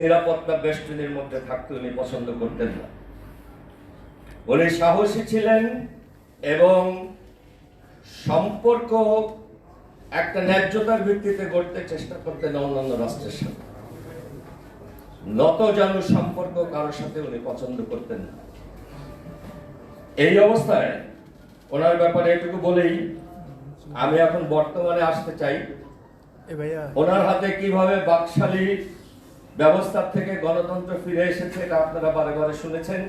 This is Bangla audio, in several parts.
নিরাপত্তা বেষ্টনীর মধ্যে থাকতে উনি পছন্দ করতেন না। উনি সাহসী ছিলেন এবং সম্পর্ক একটা ন্যায্যতার ভিত্তিতে গড়তে চেষ্টা করতেন অন্যান্য রাষ্ট্রের সাথে। নত জানু সম্পর্ক কারোর সাথে উনি পছন্দ করতেন না। এই অবস্থায় ওনার ব্যাপারে এটুকু বলেই আমি এখন বর্তমানে আসতে চাই। ওনার হাতে কীভাবে বাকশালী ব্যবস্থার থেকে গণতন্ত্র ফিরে এসেছে এটা আপনারা বারে বারে শুনেছেন।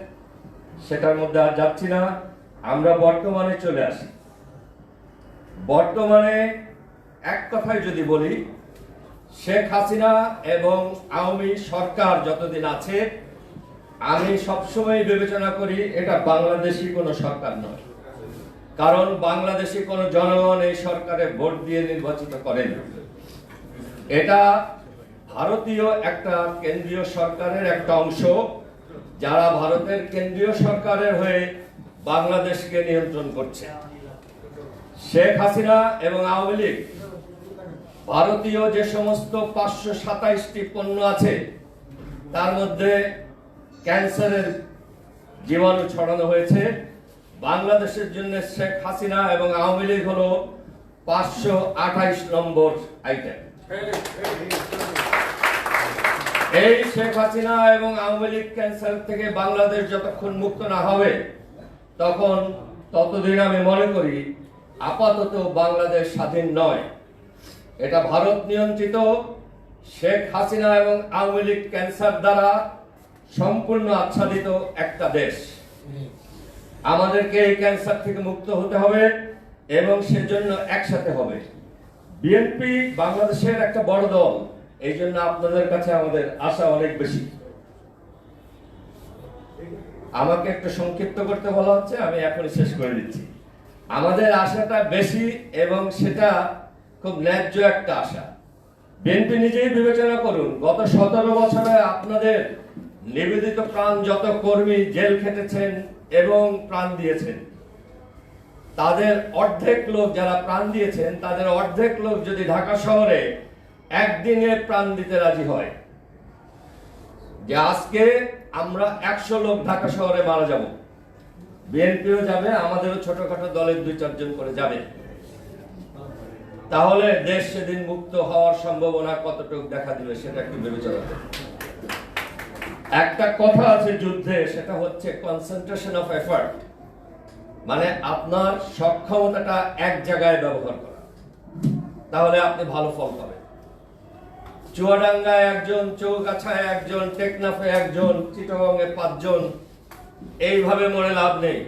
সেটার মধ্যে আর যাচ্ছি না। আমরা বর্তমানে চলে আসি। বর্তমানে এক কথায় যদি বলি, শেখ হাসিনা এবং আওয়ামী সরকার যতদিন আছে, আমি সবসময় বিবেচনা করি এটা বাংলাদেশি কোনো সরকার নয়। কারণ বাংলাদেশি কোনো জনগণ এই সরকারে ভোট দিয়ে নির্বাচিত করেন। এটা ভারতীয় একটা কেন্দ্রীয় সরকারের একটা অংশ, যারা ভারতের কেন্দ্রীয় সরকারের হয়ে বাংলাদেশকে নিয়ন্ত্রণ করছে। শেখ হাসিনা এবং আওয়ামী লীগ, ভারতীয় যে সমস্ত পাঁচশো সাতাইশটি পণ্য আছে, তার মধ্যে ক্যান্সারের জীবাণু ছড়ানো হয়েছে। বাংলাদেশের জন্য শেখ হাসিনা এবং আওয়ামী লীগ হল পাঁচশো আঠাইশ নম্বর আইটেম। এই শেখ হাসিনা এবং আওয়ামী লীগ ক্যান্সার থেকে বাংলাদেশ যতক্ষণ মুক্ত না হবে, তখন ততদিন আমি মনে করি আপাতত বাংলাদেশ স্বাধীন নয়। এটা ভারত নিয়ন্ত্রিত, শেখ হাসিনা এবং আওয়ামী লীগ ক্যান্সার দ্বারা সম্পূর্ণ আচ্ছাদিত একটা দেশ। আমাদেরকে এই ক্যান্সার থেকে মুক্ত হতে হবে এবং সেজন্য একসাথে হবে। বিএনপি বাংলাদেশের একটা বড় দল। এই জন্য আপনাদের কাছে আমাদের আশা অনেক বেশি। আমাকে একটু সংক্ষিপ্ত করতে বলা হচ্ছে, আমি এখনই শেষ করে দিচ্ছি। আমাদের আশাটা বেশি এবং সেটা খুব ন্যায্য একটা আশা। বিএনপি নিজেই বিবেচনা করুন, গত সতেরো বছরে আপনাদের নিবেদিত প্রাণ যত কর্মী জেল খেটেছেন এবং প্রাণ দিয়েছেন তাদের অর্ধেক লোক যারা প্রাণ দিয়েছেন, তাদের অর্ধেক লোক যদি ঢাকা শহরে একদিনে প্রাণ দিতে রাজি হয়, যে আজকে আমরা একশো লোক ঢাকা শহরে মারা যাব। বিএনপিও যাবে, আমাদেরও ছোটখাটো দলের দুই চারজন করে যাবে। তাহলে দেশ সেদিন মুক্ত হওয়ার সম্ভাবনা কতটুকু দেখা দিবে, সেটা একটু বিবেচনা। একটা কথা আছে যুদ্ধে, সেটা হচ্ছে কনসেন্ট্রেশন অফ এফার্ট মানে আপনার সক্ষমতাটা এক জায়গায় ব্যবহার করা। তাহলে আপনি ভালো ফল পাবেন। চুয়াডাঙ্গায় একজন, চৌগাছায় একজন, টেকনাফে একজন চিটগঙ্গে পাঁচজন, এইভাবে মনে লাভ নেই।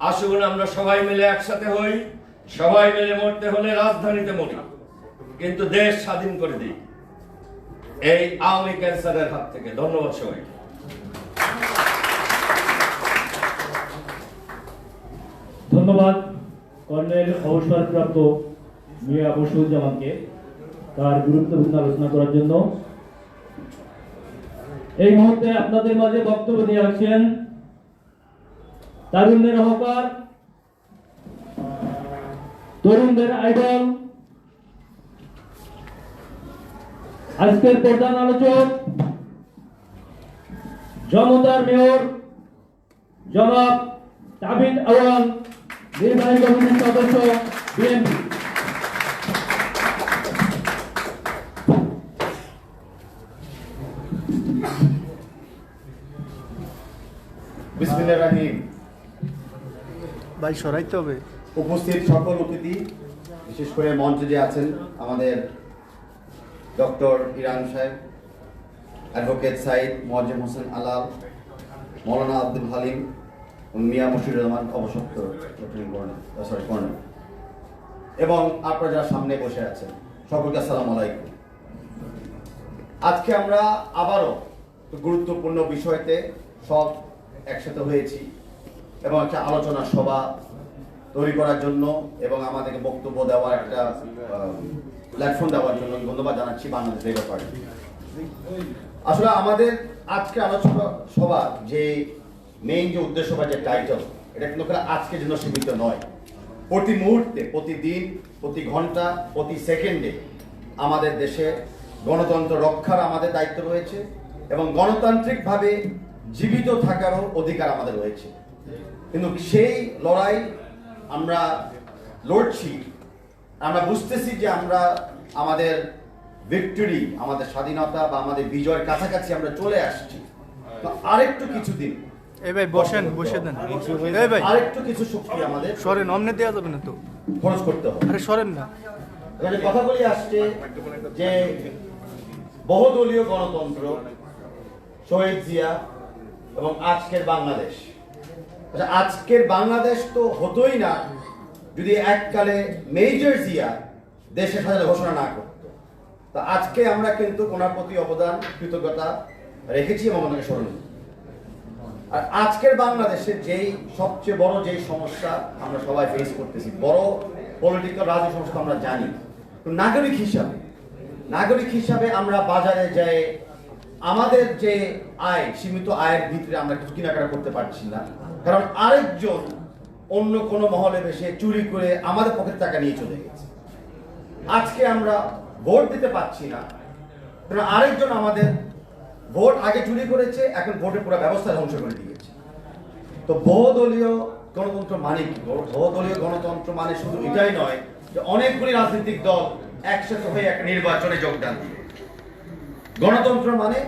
আসুন আমরা সবাই মিলে একসাথে হই, সবাই মিলে মরতে হলে রাজধানীতে মরি। কিন্তু দেশ স্বাধীন করে দিই। এই আওয়ামী ক্যান্সারের হাত থেকে। ধন্যবাদ সবাইকে। ধন্যবাদ, কর্নেল অবসরপ্রাপ্ত মিয়া বসিরুজ্জামানকে তার গুরুত্বপূর্ণ আলোচনা করার জন্য। এই মুহূর্তে আপনাদের মাঝে বক্তব্য নিয়ে আসছেন তারুণ্যের অহকার, তরুণদের আইডল, আজকের প্রধান আলোচক জমতার মেয়র জনাব তাবিদ আওয়াল নির্বাহী কমিটির সদস্য বিএনপি ভাই সরাইতে হবে। উপস্থিত সকল অতিথি বিশেষ করে মঞ্চে যে আছেন আমাদের ডক্টর ইরান সাহেব অ্যাডভোকেট সাইদ মোয়াজ্জেম হোসেন আলাল মৌলানা আব্দুল হালিম মিয়া মশির রহমান অবসত্ত সরি কর্নেল এবং আপনারা যারা সামনে বসে আছেন, সকলকে আসসালাম আলাইকুম। আজকে আমরা আবারও গুরুত্বপূর্ণ বিষয়তে সব একসাথে হয়েছি এবং একটা আলোচনা সভা তৈরি করার জন্য এবং আমাদেরকে বক্তব্য দেওয়ার একটা প্ল্যাটফর্ম দেওয়ার জন্য ধন্যবাদ জানাচ্ছি বাংলাদেশ আসলে আমাদের আজকে আলোচনা সভা যে মেইন যে উদ্দেশ্য বা যে টাইটেল এটা কিন্তু আজকের জন্য সীমিত নয়। প্রতি মুহূর্তে প্রতিদিন প্রতি ঘণ্টা, প্রতি সেকেন্ডে আমাদের দেশে গণতন্ত্র রক্ষার আমাদের দায়িত্ব রয়েছে এবং গণতান্ত্রিকভাবে জীবিত থাকারও অধিকার আমাদের রয়েছে। কিন্তু সেই লড়াই আমরা লড়ছি, আমরা বুঝতেছি যে আমরা আমাদের ভিক্টরি আমাদের স্বাধীনতা বা আমাদের বিজয়ের কাছাকাছি আমরা চলে আসছি। তো আরেকটু কিছুদিন এ ভাই বসেন বসে দেন। এই ভাই আরেকটু কিছু শক্তি আমাদের। সরেন অমনে দেওয়া যাবে না তো। খরচ করতে হবে। আরে সরেন না। এখানে কথা বলি আসছে যে বহুদলীয় গণতন্ত্র শহীদ জিয়া এবং আজকের বাংলাদেশ। আচ্ছা আজকের বাংলাদেশ তো হতোই না যদি এককালে মেজর জিয়া দেশের স্বাধীনতা ঘোষণা না করত। তা আজকে আমরা কিন্তু ওনার প্রতি অবদান কৃতজ্ঞতা রেখেছি এবং ওনাকে স্মরণ। আর আজকের বাংলাদেশে যেই সবচেয়ে বড় যেই সমস্যা আমরা সবাই ফেস করতেছি, বড় পলিটিক্যাল রাজনীতি সমস্যা আমরা জানি। তো নাগরিক হিসাবে নাগরিক হিসাবে আমরা বাজারে যাই আমাদের যে আয়, সীমিত আয়ের ভিতরে আমরা কিছু কেনাকাটা করতে পারছি না। কারণ আরেকজন অন্য কোনো মহলে বসে চুরি করে আমাদের পকেট টাকা নিয়ে চলে গেছে। আজকে আমরা ভোট দিতে পারছি না। কারণ আরেকজন আমাদের ভোট আগে চুরি করেছে, এখন ভোটের পুরো ব্যবস্থা ধ্বংস করে দিয়েছে। তো বহুদলীয় গণতন্ত্র মানে কি? বহুদলীয় গণতন্ত্র মানে শুধু এটাই নয় যে অনেকগুলি রাজনৈতিক দল একসাথে হয়ে এক নির্বাচনে যোগদান দিয়ে। গণতন্ত্র মানে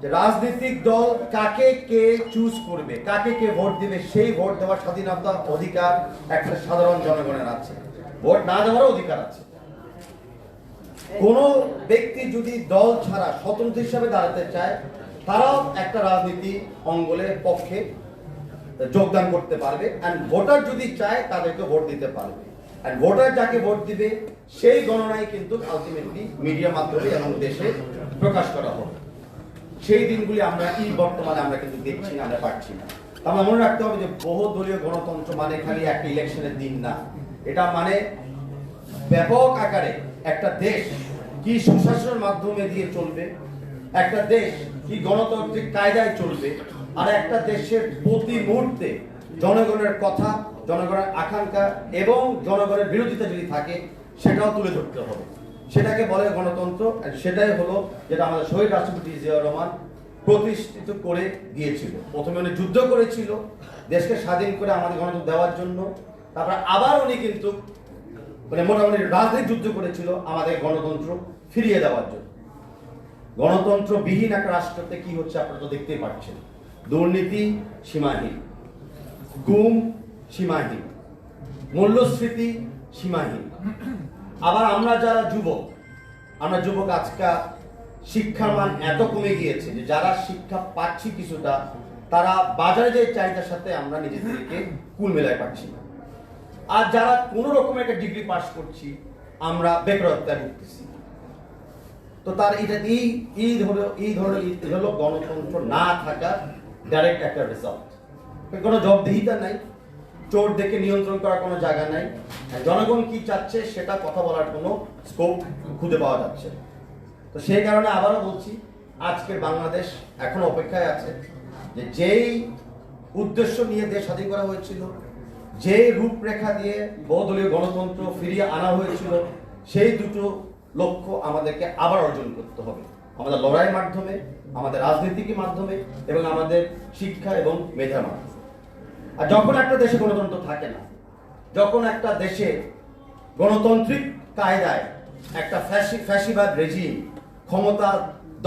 যে রাজনৈতিক দল কাকে কে চুজ করবে, কাকে কে ভোট দিবে, সেই ভোট দেওয়ার স্বাধীনতা অধিকার একটা সাধারণ জনগণের আছে। ভোট না দেওয়ারও অধিকার আছে। কোন ব্যক্তি যদি দল ছাড়া স্বতন্ত্র হিসাবে দাঁড়াতে চায়, তারাও একটা রাজনীতি অঙ্গলের পক্ষে যোগদান করতে পারবে। এন্ড ভোটার যদি চায়, তাদেরকে ভোট দিতে পারবে। এন্ড ভোটার যাকে ভোট দিবে, সেই গণনায় কিন্তু আলটিমেটলি মিডিয়া মাধ্যমে এবং দেশে প্রকাশ করা হবে। সেই দিনগুলি আমরা এই বর্তমানে আমরা কিন্তু দেখছি না, আমরা পাচ্ছি না। আমরা মনে রাখতে হবে যে বহুদলীয় গণতন্ত্র মানে খালি একটা ইলেকশনের দিন না। এটা মানে ব্যাপক আকারে একটা দেশ কি সুশাসনের মাধ্যমে দিয়ে চলবে? একটা দেশ কি গণতান্ত্রিক কায়দায় চলবে? আর একটা দেশের প্রতি মুহূর্তে জনগণের কথা, জনগণের আকাঙ্ক্ষা এবং জনগণের বিরোধিতা যদি থাকে, সেটাও তুলে ধরতে হবে। সেটাকে বলে গণতন্ত্র সেটাই হলো যেটা আমাদের শহীদ রাষ্ট্রপতি জিয়াউর রহমান প্রতিষ্ঠিত করে দিয়েছিল। প্রথমে উনি যুদ্ধ করেছিল, দেশকে স্বাধীন করে আমাদের গণতন্ত্র দেওয়ার জন্য। তারপর আবার উনি কিন্তু মানে মোটামুটি রাজনৈতিক যুদ্ধ করেছিল আমাদের গণতন্ত্র ফিরিয়ে দেওয়ার জন্য। গণতন্ত্র বিহীন একটা রাষ্ট্রতে কি হচ্ছে আপনারা তো দেখতেই পাচ্ছেন। দুর্নীতি সীমাহীন, গুম সীমাহীন, মূল্যস্ফীতি সীমাহীন। আবার আমরা যারা যুবক, আমরা যুবক আজকাল শিক্ষার মান এত কমে গিয়েছে যে যারা শিক্ষা পাচ্ছি কিছুটা, তারা বাজারে যে চাহিদার সাথে আমরা নিজেদেরকে কুল মেলায় পাচ্ছি না। আর যারা কোনো রকমের একটা ডিগ্রি পাস করছি, আমরা বেকারত্বায় ভুগতেছি। তো তার এটা এই এই ধরো, এই ধরনের হলো গণতন্ত্র না থাকা ডাইরেক্ট একটা রেজাল্ট কোনো জবদেহিতা নাই, চোর দেখে নিয়ন্ত্রণ করার কোনো জায়গা নাই। জনগণ কি চাচ্ছে সেটা কথা বলার কোনো স্কোপ খুঁজে পাওয়া যাচ্ছে তো সেই কারণে আবারও বলছি, আজকের বাংলাদেশ এখনও অপেক্ষায় আছে যে যেই উদ্দেশ্য নিয়ে দেশ স্বাধীন করা হয়েছিল যে রূপরেখা দিয়ে বহুদলীয় গণতন্ত্র ফিরিয়ে আনা হয়েছিল, সেই দুটো লক্ষ্য আমাদেরকে আবার অর্জন করতে হবে। আমাদের লড়াইয়ের মাধ্যমে, আমাদের রাজনীতির মাধ্যমে এবং আমাদের শিক্ষা এবং মেধার মাধ্যমে। আর যখন একটা দেশে গণতন্ত্র থাকে না, যখন একটা দেশে গণতান্ত্রিক কায়দায় একটা ফ্যাসি, ফ্যাসিবাদ রেজিম ক্ষমতা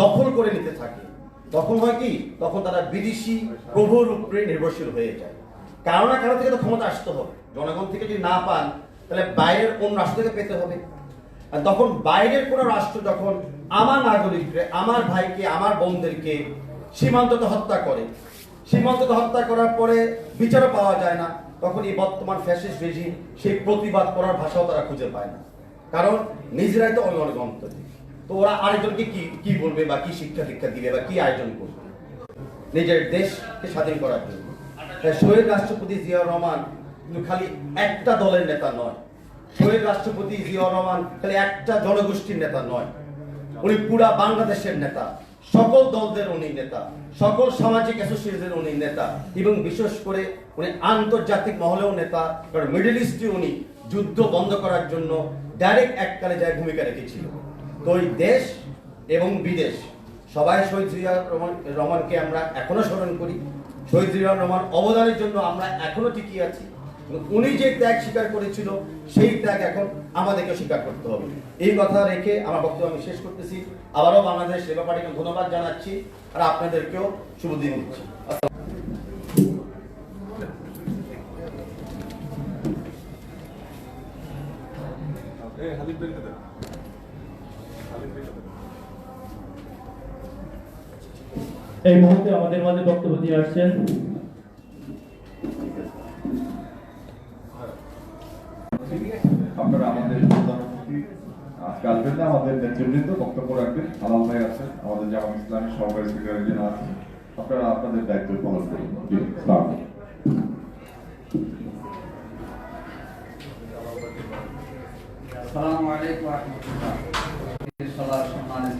দখল করে নিতে থাকে, তখন হয় কি? তখন তারা বিদেশি প্রভুর উপরে নির্ভরশীল হয়ে যায়। কারও না কারও থেকে তো ক্ষমতা আসতে হবে? জনগণ থেকে যদি না পান, তাহলে বাইরের কোন রাষ্ট্র থেকে পেতে হবে? আর তখন বাইরের কোনো রাষ্ট্র যখন আমার নাগরিককে, আমার ভাইকে, আমার বোনদেরকে সীমান্ততে হত্যা করে, সীমান্ততে হত্যা করার পরে বিচারও পাওয়া যায় না, তখন এই বর্তমান ফ্যাসিস্ট রেজিম সেই প্রতিবাদ করার ভাষাও তারা খুঁজে পায় না। কারণ নিজেরাই তো অনেক গণতান্ত্রিক তো ওরা আরেকজনকে কি কি বলবে বা কি শিক্ষা দীক্ষা দিবে বা কি আয়োজন করবে? নিজের দেশকে স্বাধীন করার জন্য। শহীদ রাষ্ট্রপতি জিয়া রহমান খালি একটা দলের নেতা নয়। শহীদ রাষ্ট্রপতি জিয়া রহমান খালি একটা জনগোষ্ঠীর নেতা নয়। উনি পুরা বাংলাদেশের নেতা। সকল দলদের উনি নেতা। সকল সামাজিক অ্যাসোসিয়েশনের উনি নেতা। এবং বিশেষ করে উনি আন্তর্জাতিক মহলেও নেতা। কারণ মিডল ইস্টে উনি যুদ্ধ বন্ধ করার জন্য ডাইরেক্ট এককালে যায় ভূমিকা রেখেছিল। তো ওই দেশ এবং বিদেশ, সবাই শহীদ জিয়া রহমান রহমানকে আমরা এখনও স্মরণ করি। শহীদ জিয়া রহমান অবদানের জন্য আমরা এখনও টিকিয়ে আছি উনি যে ত্যাগ স্বীকার করেছিল, সেই ত্যাগ এখন আমাদেরকে স্বীকার করতে হবে। এই কথা রেখে আমার বক্তব্য আমি শেষ করতেছি। আবারও বাংলাদেশ সেবা পার্টিকে ধন্যবাদ জানাচ্ছি আর আপনাদেরকেও শুভ দিন দিচ্ছি। এই মুহূর্তে আমাদের মাঝে বক্তব্য দিয়ে আসছেন আপনারা আমাদের আজকে আমাদের নেতৃবৃন্দ বক্তব্য রাখবেন ভাই আছেন আমাদের জামাত ইসলামী সহকারী সেক্রেটারি আছেন আপনারা আপনাদের দায়িত্ব পালন করুন জি, সালাম। আসসালামু আলাইকুম ওয়া রাহমাতুল্লাহ। সম্মানিত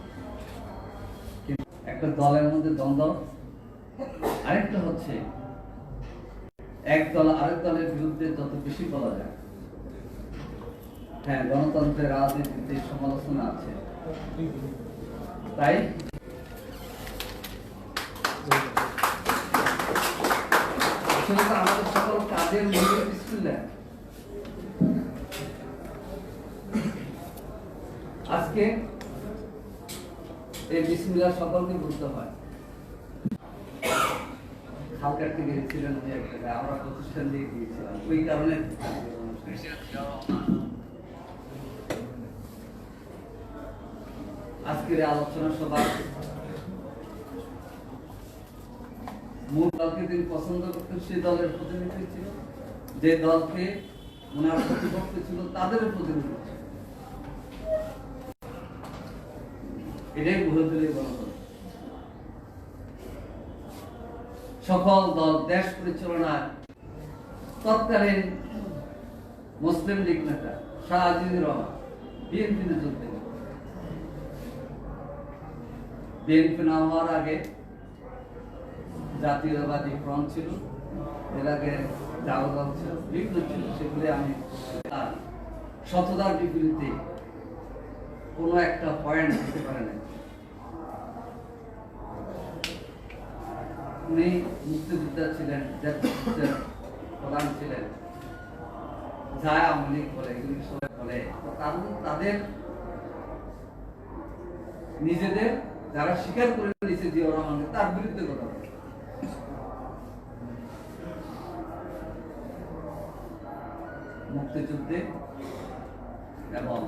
একটা দলের মধ্যে দ্বন্দ্ব। আরেকটা হচ্ছে, এক দল আরেক দলের বিরুদ্ধে যত বেশি বলা যায়। হ্যাঁ গণতন্ত্রের রাজনীতিতে সমালোচনা আছে। তাই? আমাদের সকল কাজের আজকে এই বিসমিল্লাহ সকলকে বুঝতে হয়। খাল কাটতে গিয়েছিলেন যে একটা, আমরা প্রতিষ্ঠান দিয়ে গিয়েছিলাম ওই কারণে আজকের আলোচনা সভা মূল দলকে তিনি পছন্দ করতেন, সেই দলের প্রতিনিধি ছিল। যে দলকে ওনার প্রতিপক্ষ ছিল, তাদের প্রতিনিধি ছিল এটাই গণতন্ত্র। সকল দল, দেশ পরিচালনার তৎকালীন মুসলিম লীগ নেতা রহমান বিএনপি না হওয়ার আগে জাতীয়তাবাদী ফ্রন্ট ছিল, এর আগে দল ছিল, বিভিন্ন ছিল, সেগুলি আমি তার সততার বিপরীতে কোনো একটা পয়েন্ট দিতে পারে না। উনি মুক্তিযোদ্ধা ছিলেন প্রধান ছিলেন। যা আওয়ামী লীগ বলে বলে মধ্যে তাদের নিজেদের যারা স্বীকার করে নিয়েছে জিয়াউর রহমানকে, তার বিরুদ্ধে কথা মুক্তিযুদ্ধে এবং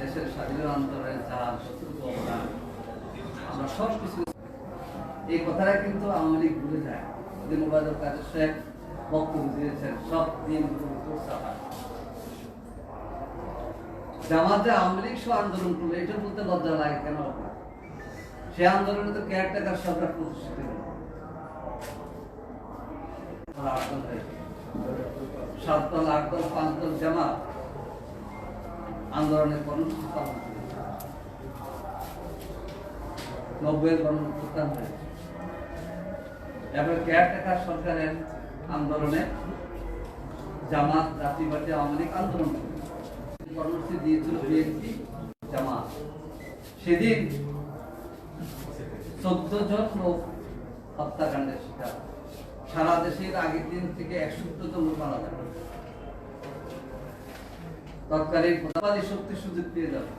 দেশের স্বাধীনতা আন্দোলনের যারা শত্রুত আমরা সব কিছু এই কথাটা কিন্তু আওয়ামী লীগ ভুলে যায়। যে মোবাইলের কাজে শেখ বক্তব্য দিয়েছেন, সব দিন জামাতে আওয়ামী লীগ সহ আন্দোলন করল এটা বলতে লজ্জা লাগে কেন? সে আন্দোলনে তো কেয়ারটেকার সরকার প্রতিষ্ঠিত। সাত দল আট দল, পাঁচ দল জামাত। আন্দোলনের কর্মসূচি পালন করেছে। নব্বই গণপ্রস্থান হয়েছে এবার কেয়ারটেকার সরকারের আন্দোলনে জামাত পার্টি আওয়ামী লীগ আন্দোলন কর্মসূচি দিয়েছিল বিএনপি, জামাত। সেদিন চোদ্দ জন লোক হত্যাকাণ্ডের শিকার। সারা দেশের আগের দিন থেকে একষট্টি জন লোক মারা যায় সুযোগ পেয়ে যাবে।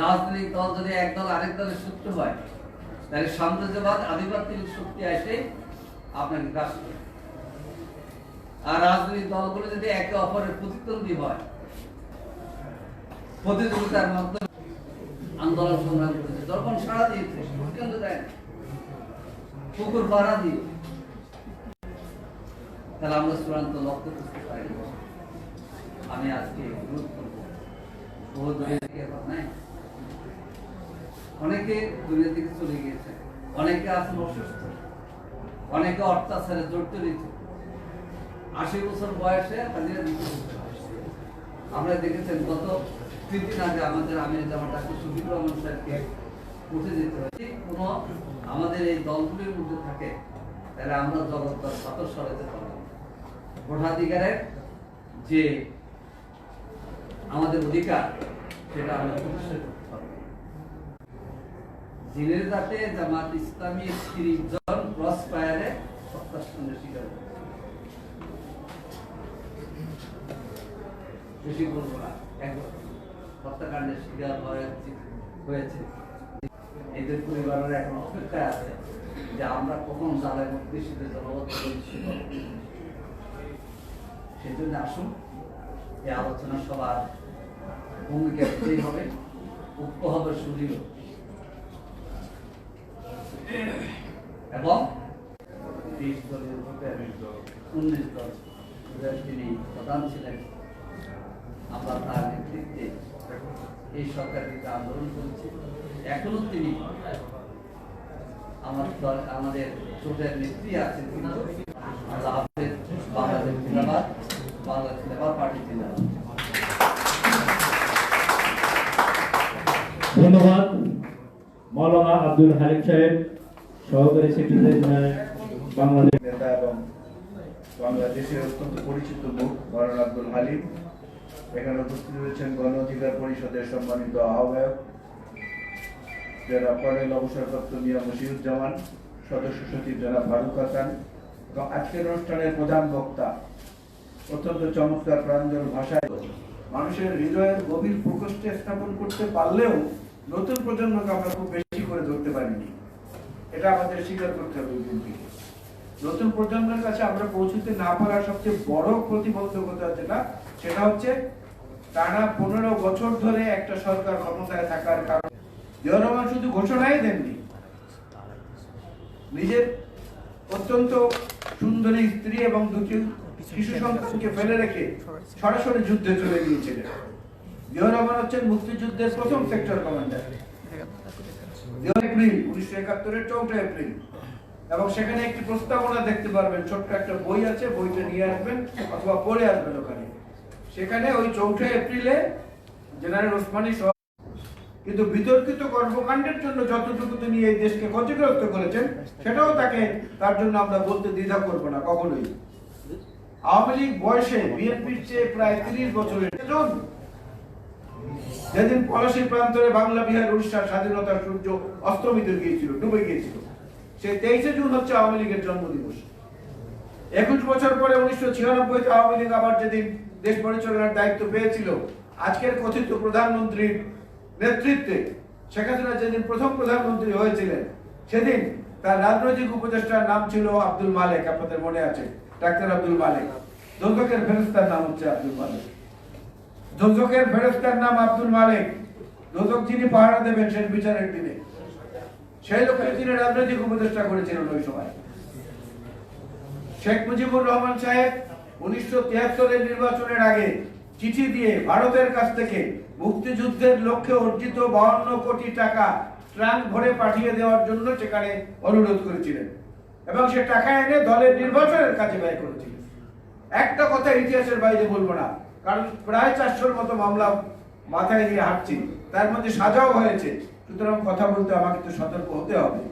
রাজনৈতিক দল যদি এক আরেক দলের শত্রু হয়, তাহলে সাম্রাজ্যবাদ, আধিপত্যের শক্তি আসে আপনাকে গ্রাস করে। আর রাজনৈতিক দলগুলো যদি একে অপরের প্রতিদ্বন্দ্বী হয়, প্রতিযোগিতার মাধ্যমে আন্দোলন সংগ্রাম করেছে। যখন সারা দিয়েছে কেন্দ্র দেয় পুকুর পাড়া দিয়ে। তাহলে আমরা চূড়ান্ত লক্ষ্য করতে পারি আমি আজকে অনুরোধ করব। বহু অনেকে চলে গিয়েছে। অনেকে আছেন অসুস্থ। অনেকে অত্যাচারে জর্জরিত। আশি বছর বয়সে। আমরা দেখেছেন, গত তিন দিন আগে আমাদের আমির রহমান স্যারকে উঠে যেতে হয়। কোনো আমাদের এই দলগুলির মধ্যে থাকে, তাহলে আমরা জগৎটার সাতর সরাতে পারব। ভোটাধিকারের যে আমাদের অধিকার, সেটা আমরা প্রতিষ্ঠা করতে পারব। জিনের দাঁতে জামাত ইসলামী তিরিশ জন ক্রস ফায়ারে শিকার বেশি বলব না, একবার। হত্যাকাণ্ডের শিকার হয়েছে। এদের পরিবারের এখন অপেক্ষায় আছে যে আমরা কখন জালের মধ্যে শীতের জলবদ্ধ সেই জন্য আসুন, এই আলোচনা সবার ভূমিকা দিতেই হবে ঐক্য হবে সুদৃঢ় এবং বিশ দলের ভোটে উনিশ দল। তিনি প্রধান ছিলেন। আমরা তার নেতৃত্বে এই সরকার বিরুদ্ধে আন্দোলন করেছি এখনও তিনি আমার আমাদের জোটের নেত্রী আছেন কিন্তু আল্লাহ হাফেজ বাংলাদেশ জিন্দাবাদ বাংলাদেশ জিন্দাবাদ পার্টি জিন্দাবাদ। ধন্যবাদ। মৌলানা আব্দুল হালিম সাহেব, সহকারী সেক্রেটারি জেনারেল বাংলাদেশ। নেতা এবং বাংলাদেশের অত্যন্ত পরিচিত মুখ মরান আব্দুল হালিম। এখানে উপস্থিত রয়েছেন গণ অধিকার পরিষদের সম্মানিত আহ্বায়ক, জনাব কর্নেল অবসরপ্রাপ্ত মিয়া মশিউজ্জামান, সদস্য সচিব জনাব ফারুক হাসান। এবং আজকের অনুষ্ঠানের প্রধান বক্তা, অত্যন্ত চমৎকার প্রাঞ্জল ভাষায়, মানুষের হৃদয়ের গভীর প্রকোষ্ঠে স্থাপন করতে পারলেও নতুন প্রজন্মকে আমরা খুব বেশি করে ধরতে পারিনি। এটা আমাদের স্বীকার করতে হবে বিএনপিকে নতুন প্রজন্মের কাছে আমরা পৌঁছতে না পারার সবচেয়ে বড় প্রতিবন্ধকতা যেটা, সেটা হচ্ছে টানা পনেরো বছর ধরে একটা সরকার ক্ষমতায় থাকার কারণে। জিয়া রহমান শুধু ঘোষণাই দেননি। নিজের অত্যন্ত সুন্দরী স্ত্রী এবং দুটি শিশু সন্তানকে ফেলে রেখে সরাসরি যুদ্ধে চলে গিয়েছিলেন। জিয়া রহমান হচ্ছেন মুক্তিযুদ্ধের প্রথম সেক্টর কমান্ডার। এপ্রিল, উনিশশো একাত্তরের চৌঠা এপ্রিল। এবং সেখানে একটি প্রস্তাবনা দেখতে পারবেন, ছোট্ট একটা বই আছে, বইটা নিয়ে আসবেন অথবা পড়ে আসবেন ওখানে। সেখানে ওই চৌঠা এপ্রিলে জেনারেল ওসমানী সহ কিন্তু বিতর্কিত কর্মকাণ্ডের জন্য যতটুকু তিনি এই দেশকে ক্ষতিগ্রস্ত করেছেন, সেটাও তাকে তার জন্য আমরা বলতে দ্বিধা করব না, কখনোই। আওয়ামী লীগ বয়সে বিএনপির চেয়ে প্রায় তিরিশ বছরের যেদিন পলাশী প্রান্তরে বাংলা বিহার উড়িষ্যার স্বাধীনতার সূর্য অস্তমিত গিয়েছিল, ডুবে গিয়েছিল। সেই তেইশে জুন হচ্ছে আওয়ামী লীগের জন্মদিবস। একুশ বছর পরে উনিশশো ছিয়ানব্বই আওয়ামী লীগ আবার যেদিন দেশ পরিচালনার দায়িত্ব পেয়েছিল, আজকের কথিত প্রধানমন্ত্রীর নেতৃত্বে শেখ হাসিনা যেদিন প্রথম প্রধানমন্ত্রী হয়েছিলেন, সেদিন তার রাজনৈতিক উপদেষ্টার নাম ছিল আব্দুল মালেক, আপনাদের মনে আছে? ডাক্তার আব্দুল মালেক। দোলকের ফেরস্তার নাম হচ্ছে আব্দুল মালেক। দোজকের ফেরেস্তার নাম আব্দুল মালিক। দোজক যিনি পাহারা দেবেন শেষ বিচারের দিনে। সেই লোককে তিনি রাজনৈতিক উপদেষ্টা করেছিলেন ওই সময়। শেখ মুজিবুর রহমান সাহেব উনিশশো তিয়াত্তরের নির্বাচনের আগে চিঠি দিয়ে ভারতের কাছ থেকে মুক্তিযুদ্ধের লক্ষ্যে অর্জিত বাউন্ন কোটি টাকা ট্রাঙ্ক ভরে পাঠিয়ে দেওয়ার জন্য সেখানে অনুরোধ করেছিলেন এবং সে টাকা এনে দলের নির্বাচনের কাজে ব্যয় করেছিলেন। একটা কথা ইতিহাসের বাইরে বলব না। কারণ প্রায় চারশোর মতো মামলা মাথায় নিয়ে হাঁটছি। তার মধ্যে সাজাও হয়েছে। সুতরাং কথা বলতে আমাকে তো সতর্ক হতে হবে।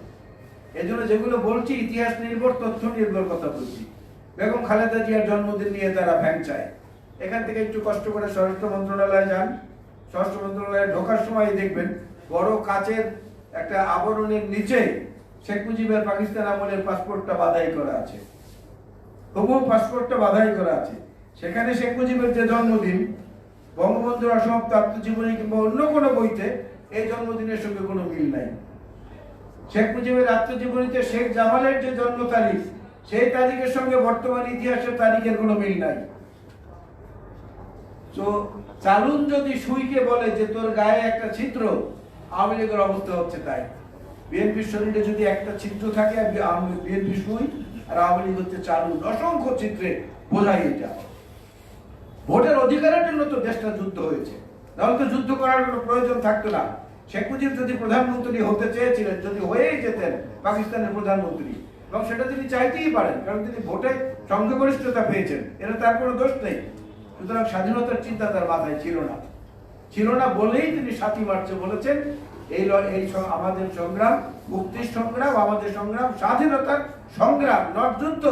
এজন্য যেগুলো বলছি, ইতিহাস নির্ভর, তথ্য নির্ভর কথা বলছি। বেগম খালেদা জিয়ার জন্মদিন নিয়ে তারা ভ্যাং চায়। এখান থেকে একটু কষ্ট করে স্বরাষ্ট্র মন্ত্রণালয়ে যান। স্বরাষ্ট্র মন্ত্রণালয়ে ঢোকার সময় দেখবেন, বড় কাচের একটা আবরণের নিচে শেখ মুজিবের পাকিস্তান আমলের পাসপোর্টটা বাধাই করা আছে। তবুও পাসপোর্টটা বাধাই করা আছে। সেখানে শেখ মুজিবের যে জন্মদিন, বঙ্গবন্ধুর অসমাপ্ত আত্মজীবনী কিংবা অন্য কোনো বইতে এই জন্মদিনের সঙ্গে কোনো মিল নাই। শেখ মুজিবের আত্মজীবনীতে শেখ জামালের যে জন্ম তারিখ, সেই তারিখের সঙ্গে বর্তমান ইতিহাসের তারিখের কোনো মিল নাই। তো চালুন যদি সুইকে বলে যে তোর গায়ে একটা ছিদ্র, আওয়ামী লীগের অবস্থা হচ্ছে তাই। বিএনপির শরীরে যদি একটা ছিদ্র থাকে বিএনপি সুই আর আওয়ামী লীগ হচ্ছে চালুন। অসংখ্য চিত্রে বোঝাই এটা। ভোটের অধিকারের জন্য তো দেশটা যুদ্ধ হয়েছে। নাহলে তো যুদ্ধ করার কোনো প্রয়োজন থাকতো না। শেখ মুজিব যদি প্রধানমন্ত্রী হতে চেয়েছিলেন, যদি হয়েই যেতেন পাকিস্তানের প্রধানমন্ত্রী, এবং সেটা তিনি চাইতেই পারেন, কারণ তিনি ভোটে সংখ্যাগরিষ্ঠতা পেয়েছেন এটা তার কোনো দোষ নেই। সুতরাং স্বাধীনতার চিন্তা তার মাথায় ছিল না। ছিল না বলেই তিনি সাতই মার্চে বলেছেন, এই এই আমাদের সংগ্রাম, মুক্তির সংগ্রাম, আমাদের সংগ্রাম, স্বাধীনতার সংগ্রাম নট যুদ্ধ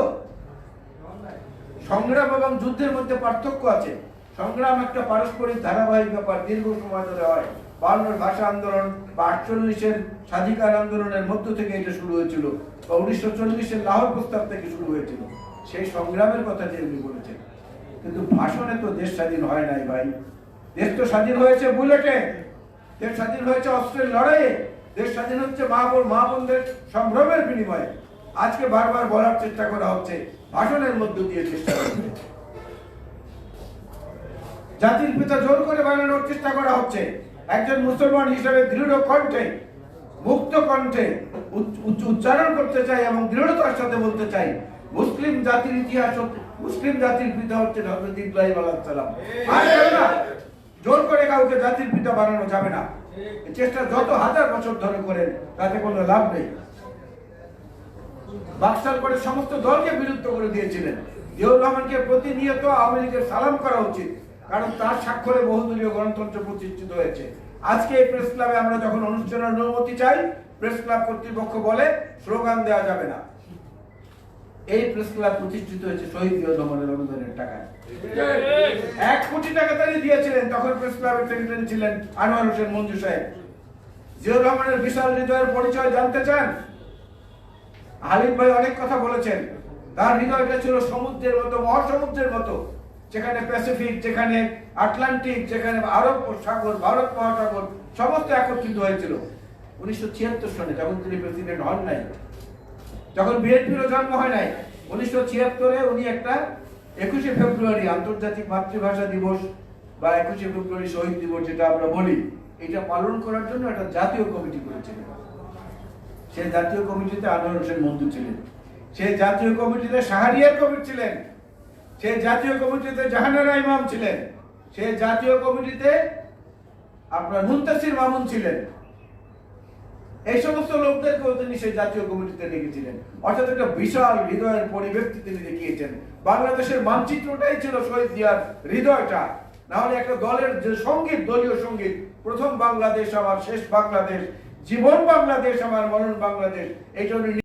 সংগ্রাম এবং যুদ্ধের মধ্যে পার্থক্য আছে। সংগ্রাম একটা পারস্পরিক ধারাবাহিক ব্যাপার, দীর্ঘ সময় ধরে হয়। বায়ান্নর ভাষা আন্দোলন বা আটচল্লিশের স্বাধিকার আন্দোলনের মধ্য থেকে এটা শুরু হয়েছিল বা উনিশশো চল্লিশের লাহোর প্রস্তাব থেকে শুরু হয়েছিল। সেই সংগ্রামের কথা যে উনি বলেছেন। কিন্তু ভাষণে তো দেশ স্বাধীন হয় নাই ভাই। দেশ তো স্বাধীন হয়েছে বুলেটে। দেশ স্বাধীন হয়েছে অস্ত্রের লড়াইয়ে। দেশ স্বাধীন হচ্ছে মা বোন, মা বোনদের সম্ভ্রমের বিনিময়ে। আজকে বারবার বলার চেষ্টা করা হচ্ছে ভাষণের মধ্য দিয়ে চেষ্টা করছে। জাতির পিতা জোর করে বানানোর চেষ্টা করা হচ্ছে। একজন মুসলমান হিসেবে দৃঢ় কণ্ঠে, মুক্ত কণ্ঠে উচ্চ- উচ্চ- উচ্চারণ করতে চাই এবং দৃঢ়তার সাথে বলতে চাই মুসলিম জাতির ইতিহাস মুসলিম জাতির পিতা হচ্ছে হযরত ইব্রাহিম না, জোর করে কাউকে জাতির পিতা বানানো যাবে না। চেষ্টা যত হাজার বছর ধরে করেন, তাতে কোনো লাভ নেই। বাকশাল করে সমস্ত দলকে বিলুপ্ত করে দিয়েছিলেন। জিয়াউর রহমানকে প্রতিনিয়ত আওয়ামী লীগের সালাম করা উচিত, কারণ তার স্বাক্ষরে বহুদলীয় গণতন্ত্র প্রতিষ্ঠিত হয়েছে। আজকে এই প্রেস ক্লাবে আমরা যখন অনুষ্ঠানের অনুমতি চাই প্রেস ক্লাব কর্তৃপক্ষ বলে স্লোগান দেওয়া যাবে না। এই প্রেস ক্লাব প্রতিষ্ঠিত হয়েছে শহীদ জিয়াউর রহমানের অনুদানের টাকায়। এক কোটি টাকা তিনি দিয়েছিলেন, তখন প্রেস ক্লাবের সেক্রেটারি ছিলেন আনোয়ার হোসেন মঞ্জু সাহেব। জিয়াউর রহমানের বিশাল হৃদয়ের পরিচয় জানতে চান? হালিম ভাই অনেক কথা বলেছেন। তার হৃদয়টা ছিল সমুদ্রের মতো, মহাসমুদ্রের মতো। যেখানে প্যাসিফিক যেখানে আটলান্টিক যেখানে আরব সাগর, ভারত মহাসাগর, সমস্ত একত্রিত হয়েছিল। উনিশশো ছিয়াত্তর সনে যখন তিনি প্রেসিডেন্ট হন নাই, যখন বিএনপিরও জন্ম হয় নাই, উনিশশো ছিয়াত্তরে উনি একটা একুশে ফেব্রুয়ারি আন্তর্জাতিক মাতৃভাষা দিবস বা একুশে ফেব্রুয়ারি শহীদ দিবস যেটা আমরা বলি, এটা পালন করার জন্য একটা জাতীয় কমিটি করেছিলেন। সেই জাতীয় কমিটিতে আনোয়ার হোসেন মঞ্জু ছিলেন। সেই জাতীয় কমিটিতে শাহরিয়ার কবির ছিলেন। সেই জাতীয় কমিটিতে জাহানারা ইমাম ছিলেন। সেই জাতীয় কমিটিতে আপনার মুন্তাসির মামুন ছিলেন। এই সমস্ত লোকদেরকেও তিনি সেই জাতীয় কমিটিতে রেখেছিলেন অর্থাৎ একটা বিশাল হৃদয়ের পরিব্যক্তি তিনি দেখিয়েছেন। বাংলাদেশের মানচিত্রটাই ছিল শহীদ জিয়ার হৃদয়টা। না হলে একটা দলের যে সংগীত, দলীয় সংগীত, প্রথম বাংলাদেশ, আমার শেষ বাংলাদেশ জীবন বাংলাদেশ আমার মরণ বাংলাদেশ এই জন্য